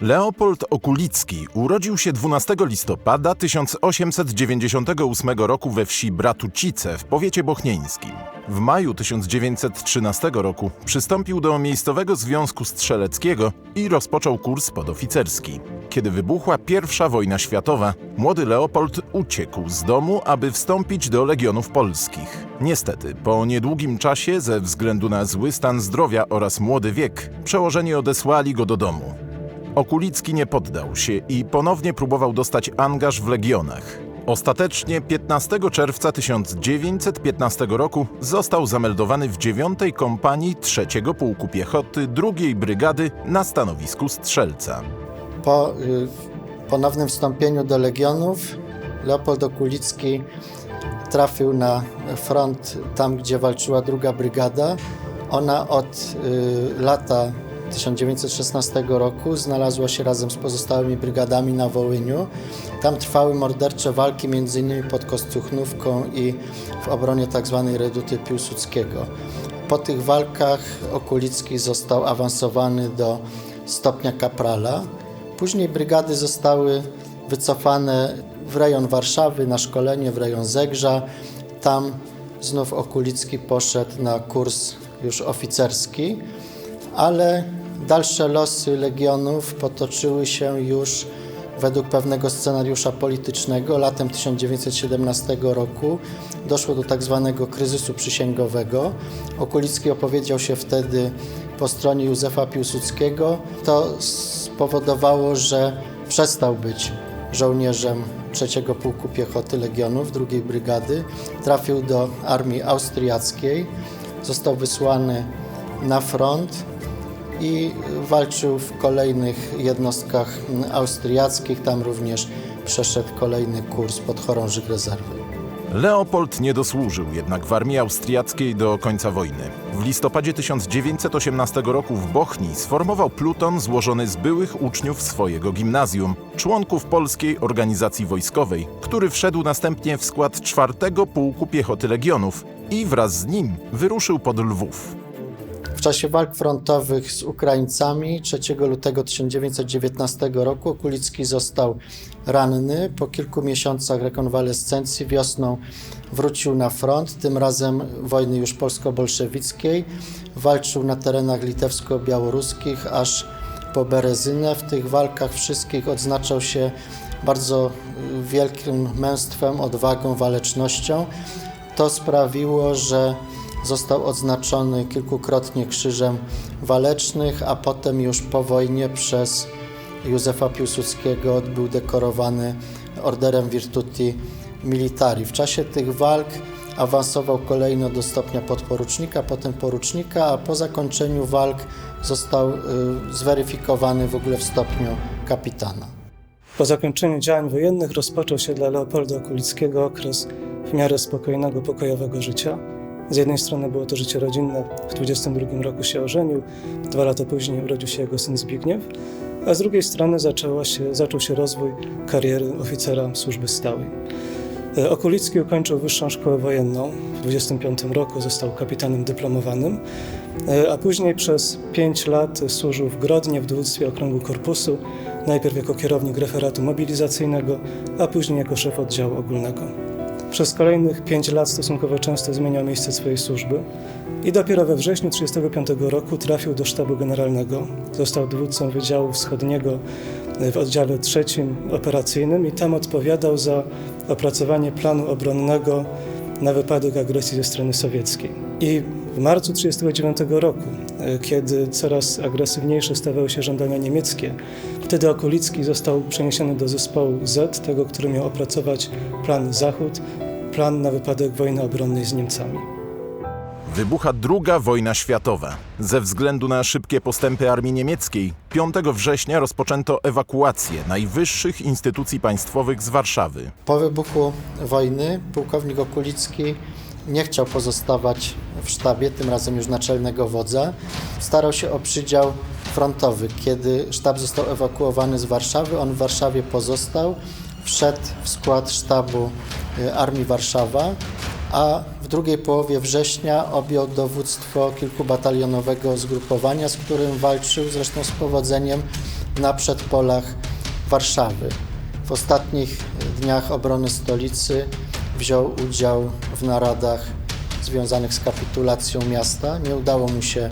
Leopold Okulicki urodził się 12 listopada 1898 roku we wsi Bratucice w powiecie bochnieńskim. W maju 1913 roku przystąpił do miejscowego związku strzeleckiego i rozpoczął kurs podoficerski. Kiedy wybuchła I wojna światowa, młody Leopold uciekł z domu, aby wstąpić do legionów polskich. Niestety, po niedługim czasie, ze względu na zły stan zdrowia oraz młody wiek, przełożeni odesłali go do domu. Okulicki nie poddał się i ponownie próbował dostać angaż w legionach. Ostatecznie 15 czerwca 1915 roku został zameldowany w 9 kompanii 3 Pułku Piechoty 2 Brygady na stanowisku strzelca. Po y, ponownym wstąpieniu do Legionów Leopold Okulicki trafił na front tam, gdzie walczyła druga brygada. Ona od y, lata 1916 roku znalazła się razem z pozostałymi brygadami na Wołyniu. Tam trwały mordercze walki m.in. pod Kostiuchnówką i w obronie tzw. Reduty Piłsudskiego. Po tych walkach Okulicki został awansowany do stopnia kaprala. Później brygady zostały wycofane w rejon Warszawy na szkolenie, w rejon Zegrza. Tam znów Okulicki poszedł na kurs już oficerski, ale dalsze losy legionów potoczyły się już według pewnego scenariusza politycznego. Latem 1917 roku doszło do tak zwanego kryzysu przysięgowego. Okulicki opowiedział się wtedy po stronie Józefa Piłsudskiego. To spowodowało, że przestał być żołnierzem trzeciego Pułku Piechoty Legionów II Brygady. Trafił do armii austriackiej, został wysłany na front i walczył w kolejnych jednostkach austriackich. Tam również przeszedł kolejny kurs podchorążych rezerwy. Leopold nie dosłużył jednak w armii austriackiej do końca wojny. W listopadzie 1918 roku w Bochni sformował pluton złożony z byłych uczniów swojego gimnazjum, członków Polskiej Organizacji Wojskowej, który wszedł następnie w skład czwartego Pułku Piechoty Legionów i wraz z nim wyruszył pod Lwów. W czasie walk frontowych z Ukraińcami 3 lutego 1919 roku Okulicki został ranny. Po kilku miesiącach rekonwalescencji wiosną wrócił na front, tym razem wojny już polsko-bolszewickiej. Walczył na terenach litewsko-białoruskich aż po Berezynę. W tych walkach wszystkich odznaczał się bardzo wielkim męstwem, odwagą, walecznością. To sprawiło, że Został odznaczony kilkukrotnie Krzyżem Walecznych, a potem już po wojnie przez Józefa Piłsudskiego był dekorowany Orderem Virtuti Militari. W czasie tych walk awansował kolejno do stopnia podporucznika, potem porucznika, a po zakończeniu walk został y, zweryfikowany w ogóle w stopniu kapitana. Po zakończeniu działań wojennych rozpoczął się dla Leopolda Okulickiego okres w miarę spokojnego, pokojowego życia. Z jednej strony było to życie rodzinne, w 22 roku się ożenił, dwa lata później urodził się jego syn Zbigniew, a z drugiej strony się, zaczął się rozwój kariery oficera służby stałej. E, Okulicki ukończył Wyższą Szkołę Wojenną. W 25 roku został kapitanem dyplomowanym, e, a później przez 5 lat służył w Grodnie w dowództwie Okręgu Korpusu, najpierw jako kierownik referatu mobilizacyjnego, a później jako szef oddziału ogólnego. Przez kolejnych pięć lat stosunkowo często zmieniał miejsce swojej służby i dopiero we wrześniu 1935 roku trafił do sztabu generalnego. Został dowódcą Wydziału Wschodniego w oddziale trzecim operacyjnym i tam odpowiadał za opracowanie planu obronnego na wypadek agresji ze strony sowieckiej. I w marcu 1939 roku, kiedy coraz agresywniejsze stawały się żądania niemieckie, wtedy Okulicki został przeniesiony do zespołu Z, tego, który miał opracować plan Zachód, plan na wypadek wojny obronnej z Niemcami. Wybucha II wojna światowa. Ze względu na szybkie postępy armii niemieckiej, 5 września rozpoczęto ewakuację najwyższych instytucji państwowych z Warszawy. Po wybuchu wojny pułkownik Okulicki nie chciał pozostawać w sztabie, tym razem już naczelnego wodza. Starał się o przydział frontowy. Kiedy sztab został ewakuowany z Warszawy, on w Warszawie pozostał, wszedł w skład sztabu y, Armii Warszawa, a w drugiej połowie września objął dowództwo kilkubatalionowego zgrupowania, z którym walczył zresztą z powodzeniem na przedpolach Warszawy. W ostatnich dniach obrony stolicy wziął udział w naradach związanych z kapitulacją miasta. Nie udało mu się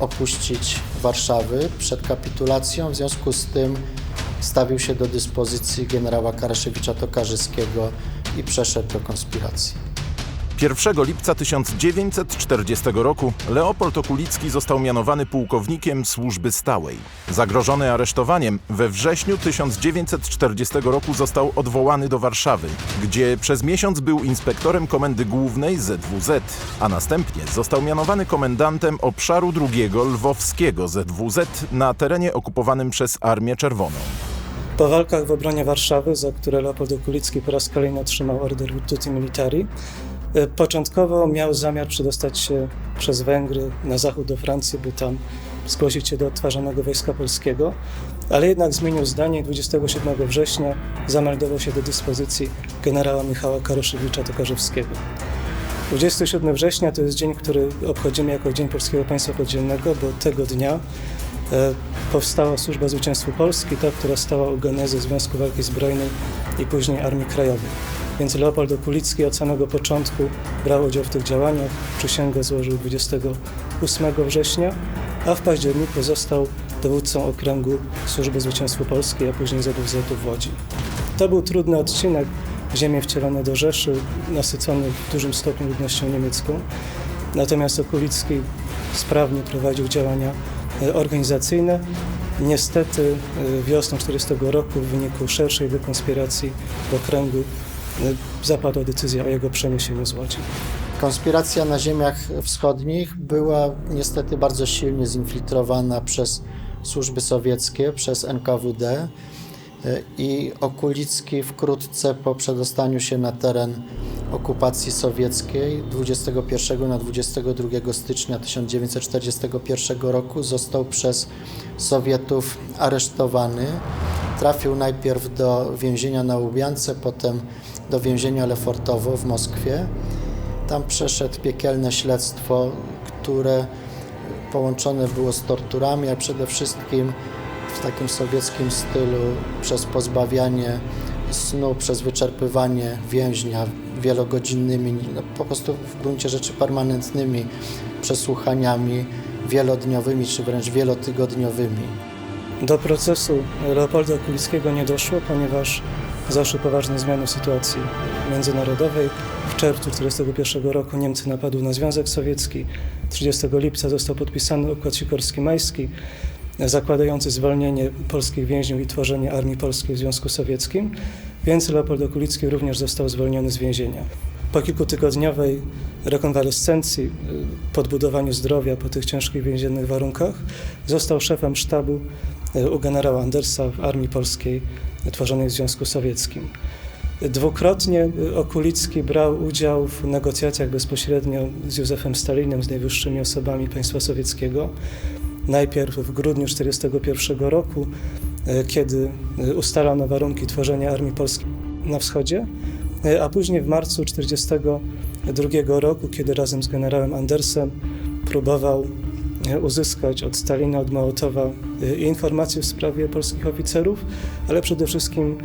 opuścić Warszawy przed kapitulacją, w związku z tym stawił się do dyspozycji generała Karaszewicza Tokarzyskiego i przeszedł do konspiracji. 1 lipca 1940 roku Leopold Okulicki został mianowany pułkownikiem służby stałej. Zagrożony aresztowaniem, we wrześniu 1940 roku został odwołany do Warszawy, gdzie przez miesiąc był inspektorem Komendy Głównej ZWZ, a następnie został mianowany komendantem obszaru drugiego lwowskiego ZWZ na terenie okupowanym przez Armię Czerwoną. Po walkach w obronie Warszawy, za które Leopold Okulicki po raz kolejny otrzymał Order Virtuti Militari, początkowo miał zamiar przedostać się przez Węgry na zachód do Francji, by tam zgłosić się do odtwarzanego Wojska Polskiego, ale jednak zmienił zdanie i 27 września zameldował się do dyspozycji generała Michała Karoszewicza Tokarzewskiego. 27 września to jest dzień, który obchodzimy jako Dzień Polskiego Państwa Podziemnego, bo tego dnia e, powstała Służba Zwycięstwa Polski, ta, która stała u genezy Związku Walki Zbrojnej i później Armii Krajowej. Więc Leopold Okulicki od samego początku brał udział w tych działaniach. Przysięgę złożył 28 września, a w październiku został dowódcą okręgu Służby Zwycięstwa Polskiej, a później ZWZ w Łodzi. To był trudny odcinek, ziemie wcielone do Rzeszy, nasycony w dużym stopniu ludnością niemiecką. Natomiast Okulicki sprawnie prowadził działania e, organizacyjne. Niestety e, wiosną 1940 roku w wyniku szerszej dekonspiracji w okręgu zapadła decyzja o jego przeniesieniu z Łodzi. Konspiracja na ziemiach wschodnich była niestety bardzo silnie zinfiltrowana przez służby sowieckie, przez NKWD i Okulicki wkrótce po przedostaniu się na teren okupacji sowieckiej 21 na 22 stycznia 1941 roku został przez Sowietów aresztowany. Trafił najpierw do więzienia na Łubiance, potem do więzienia Lefortowo w Moskwie. Tam przeszedł piekielne śledztwo, które połączone było z torturami, a przede wszystkim w takim sowieckim stylu przez pozbawianie snu, przez wyczerpywanie więźnia wielogodzinnymi, no, po prostu w gruncie rzeczy permanentnymi przesłuchaniami wielodniowymi czy wręcz wielotygodniowymi. Do procesu Leopolda Okulickiego nie doszło, ponieważ zaszły poważne zmiany w sytuacji międzynarodowej. W czerwcu 1941 roku Niemcy napadły na Związek Sowiecki. 30 lipca został podpisany Układ Sikorski-Majski zakładający zwolnienie polskich więźniów i tworzenie Armii Polskiej w Związku Sowieckim, więc Leopold Okulicki również został zwolniony z więzienia. Po kilkutygodniowej rekonwalescencji, y, podbudowaniu zdrowia po tych ciężkich więziennych warunkach, został szefem sztabu u generała Andersa w Armii Polskiej tworzonej w Związku Sowieckim. Dwukrotnie y, Okulicki brał udział w negocjacjach bezpośrednio z Józefem Stalinem, z najwyższymi osobami państwa sowieckiego. Najpierw w grudniu 1941 roku, e, kiedy e, ustalono warunki tworzenia Armii Polskiej na wschodzie, e, a później w marcu 1942 roku, kiedy razem z generałem Andersem próbował uzyskać od Stalina, od Mołotowa informacje w sprawie polskich oficerów, ale przede wszystkim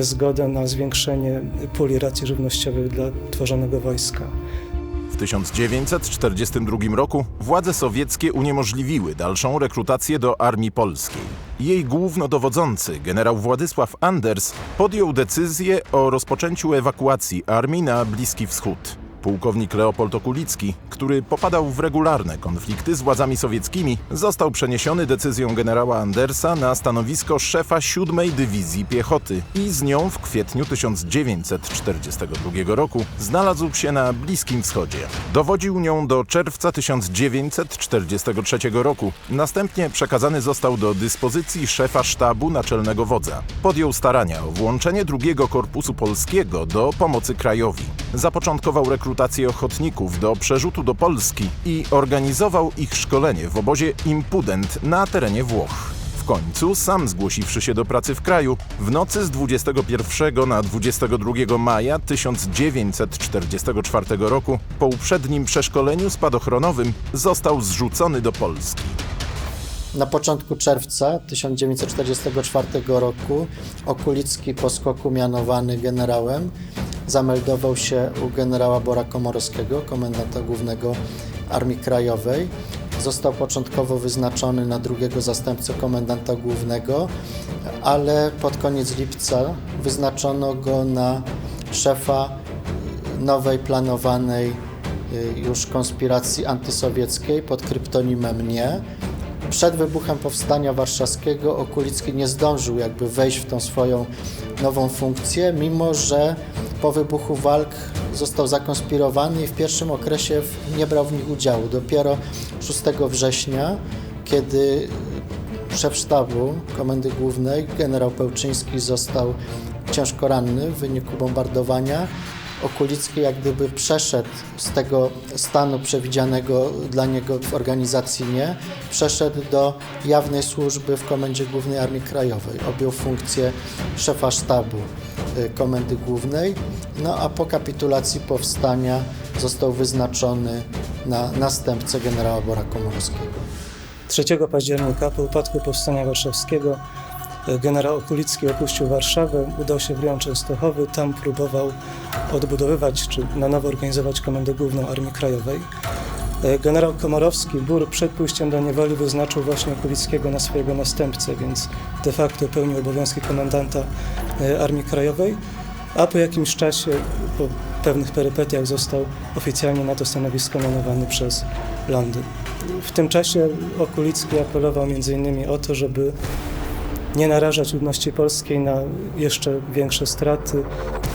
zgodę na zwiększenie puli racji żywnościowych dla tworzonego wojska. W 1942 roku władze sowieckie uniemożliwiły dalszą rekrutację do Armii Polskiej. Jej głównodowodzący, generał Władysław Anders, podjął decyzję o rozpoczęciu ewakuacji armii na Bliski Wschód. Pułkownik Leopold Okulicki, który popadał w regularne konflikty z władzami sowieckimi, został przeniesiony decyzją generała Andersa na stanowisko szefa 7 Dywizji Piechoty i z nią w kwietniu 1942 roku znalazł się na Bliskim Wschodzie. Dowodził nią do czerwca 1943 roku. Następnie przekazany został do dyspozycji szefa sztabu naczelnego wodza. Podjął starania o włączenie drugiego Korpusu Polskiego do pomocy krajowi. Zapoczątkował rekrutację ochotników do przerzutu do Polski i organizował ich szkolenie w obozie Impudent na terenie Włoch. W końcu, sam zgłosiwszy się do pracy w kraju, w nocy z 21 na 22 maja 1944 roku, po uprzednim przeszkoleniu spadochronowym, został zrzucony do Polski. Na początku czerwca 1944 roku Okulicki po skoku mianowany generałem zameldował się u generała Bora Komorowskiego, komendanta głównego Armii Krajowej. Został początkowo wyznaczony na drugiego zastępcę komendanta głównego, ale pod koniec lipca wyznaczono go na szefa nowej planowanej y, już konspiracji antysowieckiej pod kryptonimem Nie. Przed wybuchem Powstania Warszawskiego Okulicki nie zdążył jakby wejść w tą swoją nową funkcję, mimo że po wybuchu walk został zakonspirowany i w pierwszym okresie nie brał w nich udziału. Dopiero 6 września, kiedy szef sztabu Komendy Głównej, generał Pełczyński, został ciężko ranny w wyniku bombardowania. Okulicki jak gdyby przeszedł z tego stanu przewidzianego dla niego w organizacji nie, przeszedł do jawnej służby w Komendzie Głównej Armii Krajowej. Objął funkcję szefa sztabu y, Komendy Głównej, no a po kapitulacji powstania został wyznaczony na następcę generała Bora Komorowskiego. 3 października po upadku Powstania Warszawskiego generał Okulicki opuścił Warszawę, udał się w rejon Częstochowy, tam próbował odbudowywać czy na nowo organizować Komendę Główną Armii Krajowej. E, Generał Komorowski, Bór przed pójściem do niewoli wyznaczył właśnie Okulickiego na swojego następcę, więc de facto pełnił obowiązki komendanta e, Armii Krajowej, a po jakimś czasie, po pewnych perypetiach został oficjalnie na to stanowisko mianowany przez Londyn. W tym czasie Okulicki apelował m.in. o to, żeby nie narażać ludności polskiej na jeszcze większe straty,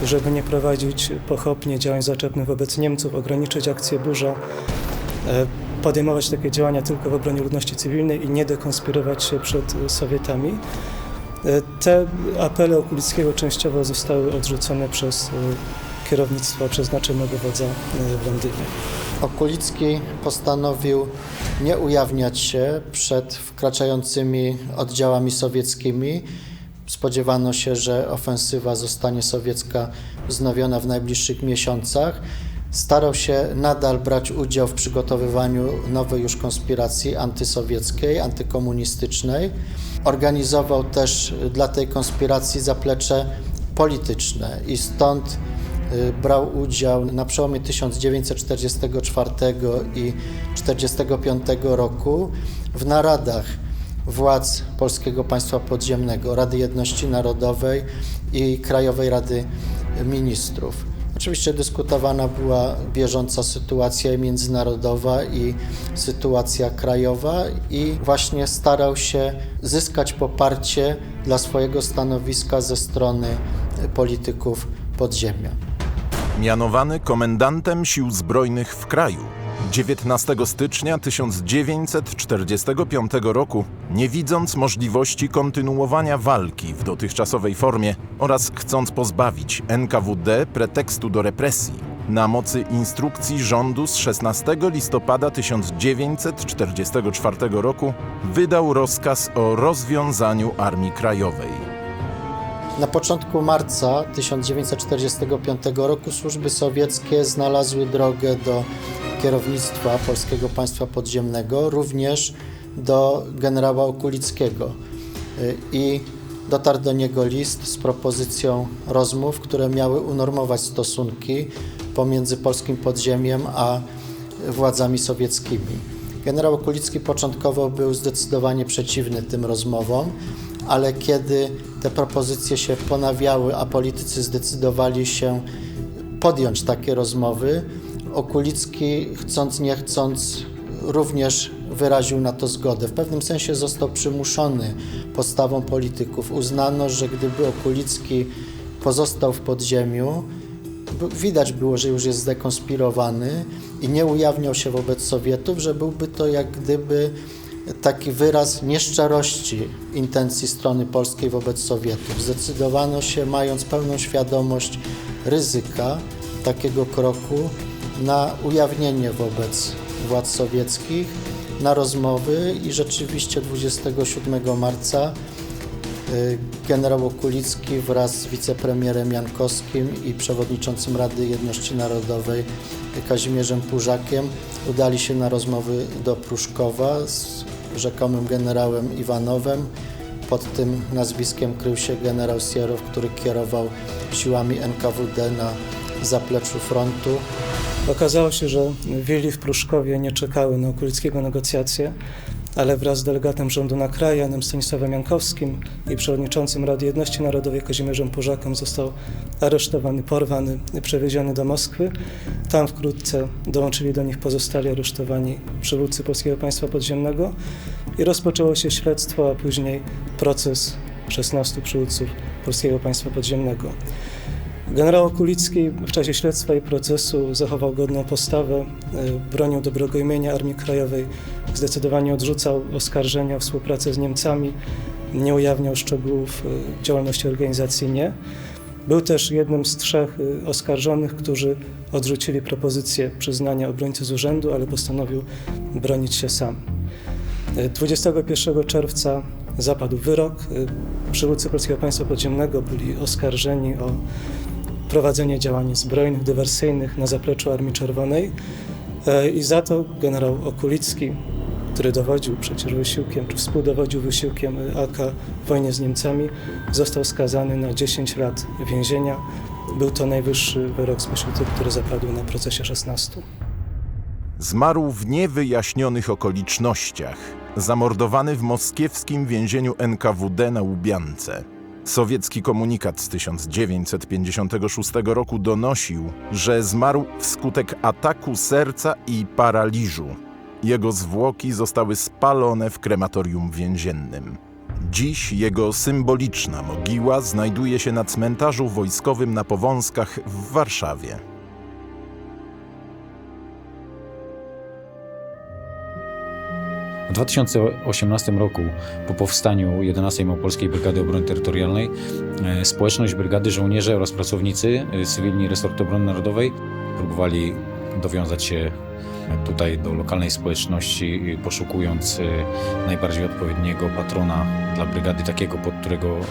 żeby nie prowadzić pochopnie działań zaczepnych wobec Niemców, ograniczyć akcję burza, e, podejmować takie działania tylko w obronie ludności cywilnej i nie dekonspirować się przed e, Sowietami. E, Te apele Okulickiego częściowo zostały odrzucone przez kierownictwo, przez naczelnego wodza e, w Londynie. Okulicki postanowił nie ujawniać się przed wkraczającymi oddziałami sowieckimi. Spodziewano się, że ofensywa zostanie sowiecka wznowiona w najbliższych miesiącach. Starał się nadal brać udział w przygotowywaniu nowej już konspiracji antysowieckiej, antykomunistycznej. Organizował też dla tej konspiracji zaplecze polityczne i stąd brał udział na przełomie 1944 i 1945 roku w naradach władz Polskiego Państwa Podziemnego, Rady Jedności Narodowej i Krajowej Rady Ministrów. Oczywiście dyskutowana była bieżąca sytuacja międzynarodowa i sytuacja krajowa i właśnie starał się zyskać poparcie dla swojego stanowiska ze strony polityków podziemia. Mianowany komendantem sił zbrojnych w kraju. 19 stycznia 1945 roku, nie widząc możliwości kontynuowania walki w dotychczasowej formie oraz chcąc pozbawić NKWD pretekstu do represji, na mocy instrukcji rządu z 16 listopada 1944 roku wydał rozkaz o rozwiązaniu Armii Krajowej. Na początku marca 1945 roku służby sowieckie znalazły drogę do kierownictwa Polskiego Państwa Podziemnego, również do generała Okulickiego. Y, I dotarł do niego list z propozycją rozmów, które miały unormować stosunki pomiędzy polskim podziemiem a władzami sowieckimi. Generał Okulicki początkowo był zdecydowanie przeciwny tym rozmowom, ale kiedy te propozycje się ponawiały, a politycy zdecydowali się podjąć takie rozmowy, Okulicki, chcąc nie chcąc, również wyraził na to zgodę. W pewnym sensie został przymuszony postawą polityków. Uznano, że gdyby Okulicki pozostał w podziemiu, widać było, że już jest zdekonspirowany i nie ujawniał się wobec Sowietów, że byłby to jak gdyby taki wyraz nieszczerości intencji strony polskiej wobec Sowietów. Zdecydowano się, mając pełną świadomość ryzyka takiego kroku, na ujawnienie wobec władz sowieckich, na rozmowy i rzeczywiście 27 marca y, generał Okulicki wraz z wicepremierem Jankowskim i przewodniczącym Rady Jedności Narodowej Kazimierzem Purzakiem udali się na rozmowy do Pruszkowa z rzekomym generałem Iwanowem. Pod tym nazwiskiem krył się generał Sierow, który kierował siłami NKWD na zapleczu frontu. Okazało się, że Willi w Pruszkowie nie czekały na Okulickiego negocjacje, ale wraz z delegatem rządu na kraj, Janem Stanisławem Jankowskim i przewodniczącym Rady Jedności Narodowej Kazimierzem Purzakiem został aresztowany, porwany przewieziony do Moskwy. Tam wkrótce dołączyli do nich pozostali aresztowani przywódcy Polskiego Państwa Podziemnego i rozpoczęło się śledztwo, a później proces 16 przywódców Polskiego Państwa Podziemnego. Generał Okulicki w czasie śledztwa i procesu zachował godną postawę, e, bronił dobrego imienia Armii Krajowej, zdecydowanie odrzucał oskarżenia o współpracę z Niemcami, nie ujawniał szczegółów e, działalności organizacji nie. Był też jednym z trzech e, oskarżonych, którzy odrzucili propozycję przyznania obrońcy z urzędu, ale postanowił bronić się sam. E, 21 czerwca zapadł wyrok. Przywódcy Polskiego Państwa Podziemnego byli oskarżeni o prowadzenie działań zbrojnych, dywersyjnych na zapleczu Armii Czerwonej i za to generał Okulicki, który dowodził przecież wysiłkiem, czy współdowodził wysiłkiem AK w wojnie z Niemcami, został skazany na 10 lat więzienia. Był to najwyższy wyrok spośród tych, które zapadły na procesie 16. Zmarł w niewyjaśnionych okolicznościach, zamordowany w moskiewskim więzieniu NKWD na Łubiance. Sowiecki komunikat z 1956 roku donosił, że zmarł wskutek ataku serca i paraliżu. Jego zwłoki zostały spalone w krematorium więziennym. Dziś jego symboliczna mogiła znajduje się na cmentarzu wojskowym na Powązkach w Warszawie. W 2018 roku, po powstaniu 11 Małopolskiej Brygady Obrony Terytorialnej, e, społeczność brygady, żołnierze oraz pracownicy e, cywilni Resortu Obrony Narodowej próbowali dowiązać się tutaj do lokalnej społeczności, e, poszukując e, najbardziej odpowiedniego patrona dla brygady, takiego, pod którego e,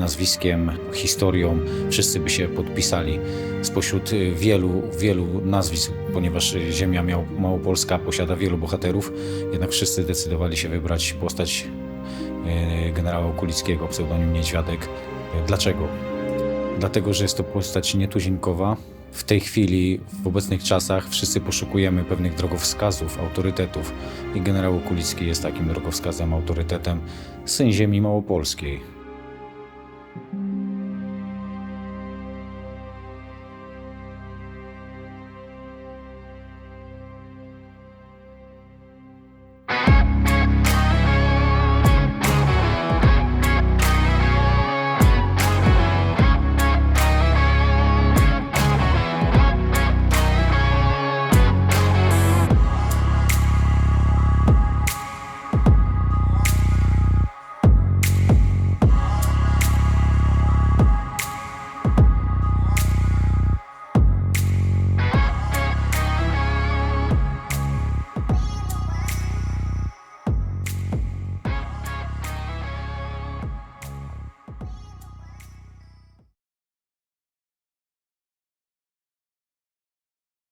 nazwiskiem, historią wszyscy by się podpisali. Spośród wielu, wielu nazwisk, ponieważ ziemia miał, Małopolska posiada wielu bohaterów, jednak wszyscy decydowali się wybrać postać generała Okulickiego, pseudonim Niedźwiadek. Dlaczego? Dlatego, że jest to postać nietuzinkowa. W tej chwili, w obecnych czasach, wszyscy poszukujemy pewnych drogowskazów, autorytetów i generał Okulicki jest takim drogowskazem, autorytetem syn ziemi małopolskiej.